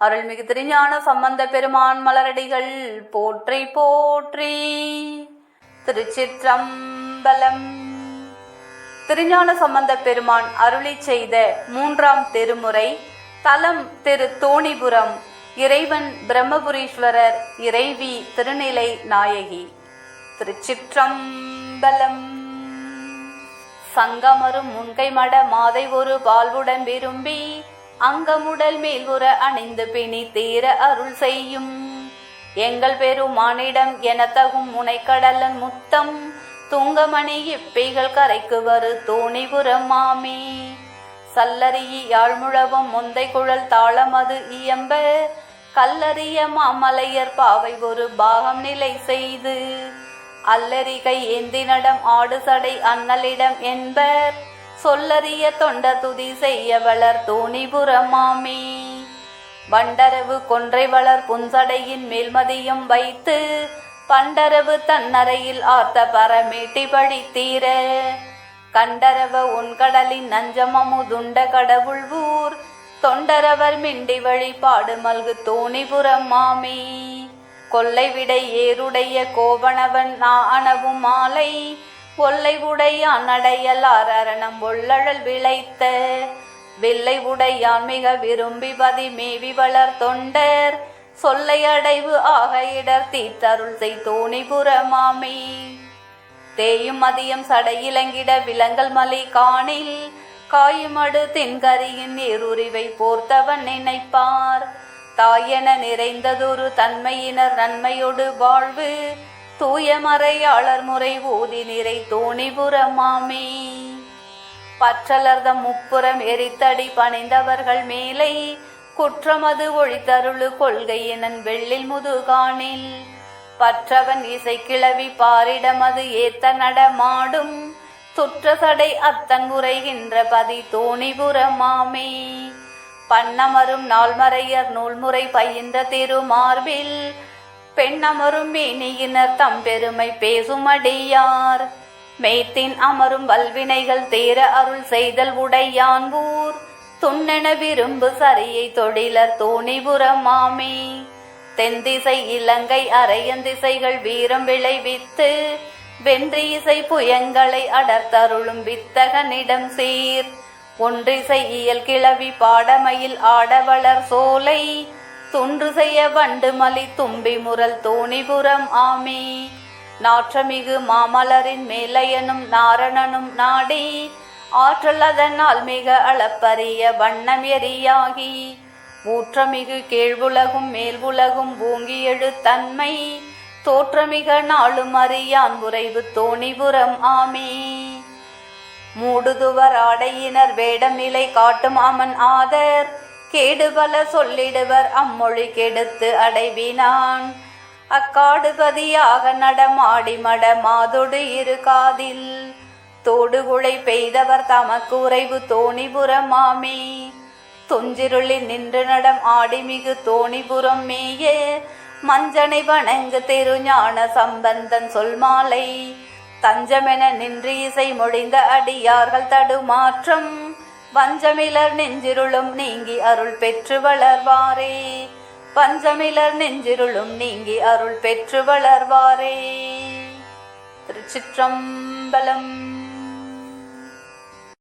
அருள்மிகு திருஞான சம்பந்த பெருமான் மலரடிகள் போற்றி போற்றி. திருச்சிற்றம்பலம். திருஞான சம்பந்த பெருமான் அருளி செய்த மூன்றாம் திருமுறை தலம் திரு தோணிபுரம் இறைவன் பிரம்மபுரீஸ்வரர் இறைவி திருநிலை நாயகி. திருச்சிற்றம்பலம். சங்கமரும் முன்கை மட மாதை ஒரு பால்வுடன் விரும்பி அங்கமுடல் மேல்வுற அணிந்து பிணி தீர அருள் செய்யும். எங்கள் பெருமானிடம் எனத்தகும் முனைக்கடலன் முத்தம். துங்கமணி இப்பைகள் கரைக்கு வரு தோணிபுரம் மாமி. சல்லறியி யாழ்முழவும் முந்தை குழல் தாளமது இயம்ப. கல்லறிய மாமலையர் பாவை ஒரு பாகம் நிலை செய்து. அல்லறிகை ஏந்தி நடம் ஆடு சடை அன்னலிடம் என்பர். சொல்லறிய தொண்ட துதி செய்ய வளர் தோணிபுரம் மாமி. வண்டரவு கொன்றை வளர் புன்சடையின் மேல்மதியும் வைத்து பண்டரவு தன்னறையில் ஆர்த்த பரமேட்டி பழித்தீர கண்டரவ உன்கடலின் நஞ்சமமுதுண்ட கடவுள் ஊர் தொண்டரவர் மிண்டி வழிபாடு மல்கு தோணிபுரம் மாமி. கொல்லை விடை ஏருடைய கோவணவன் நாணவும் மாலை கொள்ளை உடையான் அடையலார் அரணம் ஒள்ளழல் விளைத்த. வில்லை உடையான் மிக விரும்பி பதி மேவி வளர் தொண்டர். சொல்லை அடைவு ஆக இடர் தீத்தருள் செய் தோணிபுரமாமே தேயும் மதியம் சடையிலங்கிட விலங்கல் மலை காணில். காயுமடு தென்கரியின் நீருரிவை போர்த்தவன் நினைப்பார். தாயென நிறைந்ததொரு தன்மையினர் நன்மையொடு வாழ்வு. தூய மறையாளர் முறை ஊதி நிறை தோணிபுரமாமே பற்றலர்தம் முப்புறம் எரித்தடி பணிந்தவர்கள் மேலை. குற்றமது ஒழித்தருளு கொள்கையினன் வெள்ளில் முதுகாணில் பற்றவன் இசை கிளவி பாரிடமது ஏத்த நடமாடும். சுற்றசடை அத்தன் உரைகின்ற பதி தோணிபுரமாமே பண்ணமரும் நாள்மறையர் நூல்முறை பயின்ற திருமார்பில். பெண்ணமரும் மேனியினர் தம் பெருமை பேசுமடியார். மேத்தின் அமரும் வல்வினைகள் தேர அருள் செய்தல் உடையான்பூர் துண்ணென விரும்பு சரியை தொழிலர் தோணிபுரம் மாமே. தென்திசை இலங்கை அரையந்திசைகள் வீரம் விளைவித்து வென்றி இசை புயங்களை அடர்த்தருளும் வித்தகனிடம் சீர். ஒன்றிசை இயல் கிளவி பாடமையில் ஆடவளர் சோலை துன்று செய்ய வண்டு மலி தும்பி முரல் தோணிபுரம் ஆமே. நாற்றமிகு மாமலரின் மேலையனும் நாரணனும் நாடி. ஆற்றல் அதனால் மிக அளப்பரிய வண்ணம் எரியாகி. ஊற்றமிகு கீழ்வுலகும் மேல்வுலகும் பூங்கி எழு தன்மை. தோற்றமிக நாளும் அறியான் உறைவு தோணிபுரம் ஆமே. மூடுதுவர் ஆடையினர் வேடமிலை காட்டும் அமன் ஆதர். கேடுபல சொல்லிடுவர் அம்மொழி கெடுத்து அடைவினான். அக்காடுபதியாக நடமாடி மட மாதொடு இரு காதில். தோடுகுளை பெய்தவர் தமக்கு உறைவு தோணிபுரம் மாமே. தொஞ்சிருளில் நின்று நடம் ஆடிமிகு தோணிபுரம் மேயே. மஞ்சனை வணங்கு தெருஞான சம்பந்தன் சொல் மாலை. தஞ்சமென நின்று இசை மொழிந்த அடியார்கள் தடுமாற்றம். வஞ்சமிலர் நெஞ்சிருளும் நீங்கி அருள் பெற்று வளர்வாரே. பஞ்சமிலர் நெஞ்சிருளும் நீங்கி அருள் பெற்று வளர்வாரே. திருச்சிற்றம்பலம்